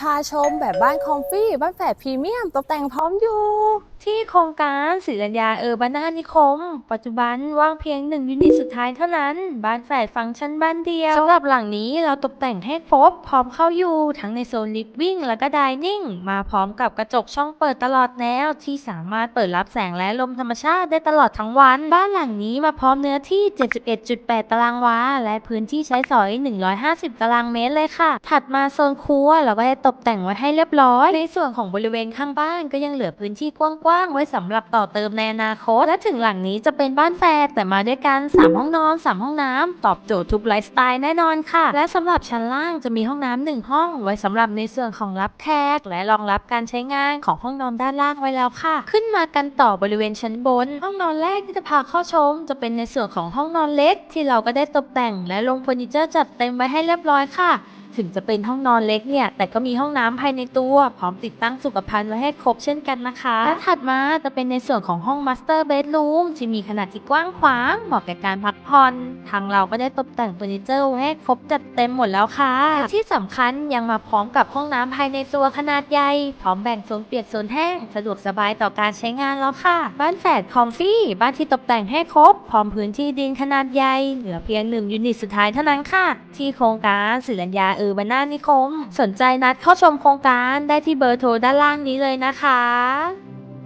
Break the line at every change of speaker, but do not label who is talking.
พาชมแบบบ้านคอมฟี่ บ้านแฝดพรีเมียมตกแต่งพร้อมอยู่
ที่โครงการศิรัญญาเออร์บานานิคม ปัจจุบันว่างเพียงหนึ่งยูนิตสุดท้ายเท่านั้น บ้านแฝดฟังก์ชันบ้านเดียวสำหรับหลังนี้เราตกแต่งให้ครบพร้อมเข้าอยู่ ทั้งในโซนลิฟวิ่งและก็ดิเนิ่งมาพร้อมกับกระจกช่องเปิดตลอดแนว ที่สามารถเปิดรับแสงและลมธรรมชาติได้ตลอดทั้งวัน บ้านหลังนี้มาพร้อมเนื้อที่ 71.8 ตารางวา และพื้นที่ใช้สอย 150 ตารางเมตรเลยค่ะ ถัดมาโซนครัวเราก็ได้ตกแต่งไว้ให้เรียบร้อย ในส่วนของบริเวณข้างบ้านก็ยังเหลือพื้นที่กว้างๆไว้สำหรับต่อเติมในอนาคต และถึงหลังนี้จะเป็นบ้านแฝดแต่มาด้วยกัน 3 ห้องนอน 3 ห้องน้ำตอบโจทย์ทุกไลฟ์สไตล์แน่นอนค่ะ และสำหรับชั้นล่างจะมีห้องน้ำหนึ่งห้อง ไว้สำหรับในส่วนของรับแขกและรองรับการใช้งานของห้องนอนด้านล่างไว้แล้วค่ะ ขึ้นมากันต่อบริเวณชั้นบน ห้องนอนแรกที่จะพาเข้าชม จะเป็นในส่วนของห้องนอนเล็ก ที่เราก็ได้ตกแต่ง และลงเฟอร์นิเจอร์จัดเต็มไว้ให้เรียบร้อยค่ะ ถึงจะเป็นห้องนอนเล็กเนี่ย แต่ก็มีห้องน้ำภายในตัว พร้อมติดตั้งสุขภัณฑ์ไว้ให้ครบเช่นกันนะคะ และถัดมาจะเป็นในส่วนของห้องมาสเตอร์เบดรูมที่มีขนาดที่กว้างขวาง เหมาะแก่การพักผ่อน ทางเราก็ได้ตกแต่งเฟอร์นิเจอร์ไว้ให้ครบจัดเต็มหมดแล้วค่ะ ที่สำคัญยังมาพร้อมกับห้องน้ำภายในตัวขนาดใหญ่ พร้อมแบ่งโซนเปียกโซนแห้ง สะดวกสบายต่อการใช้งานแล้วค่ะ บ้านแฝดคอมฟี่บ้านที่ตกแต่งให้ครบ พร้อมพื้นที่ดินขนาดใหญ่ เหลือเพียงหนึ่งยูนิตสุดท้ายเท่านั้นค่ะ ที่โครงการศิรัญญาเออร์บานานิคม สนใจนัดเข้าชมโครงการได้ที่เบอร์โทรด้านล่างนี้เลยนะคะ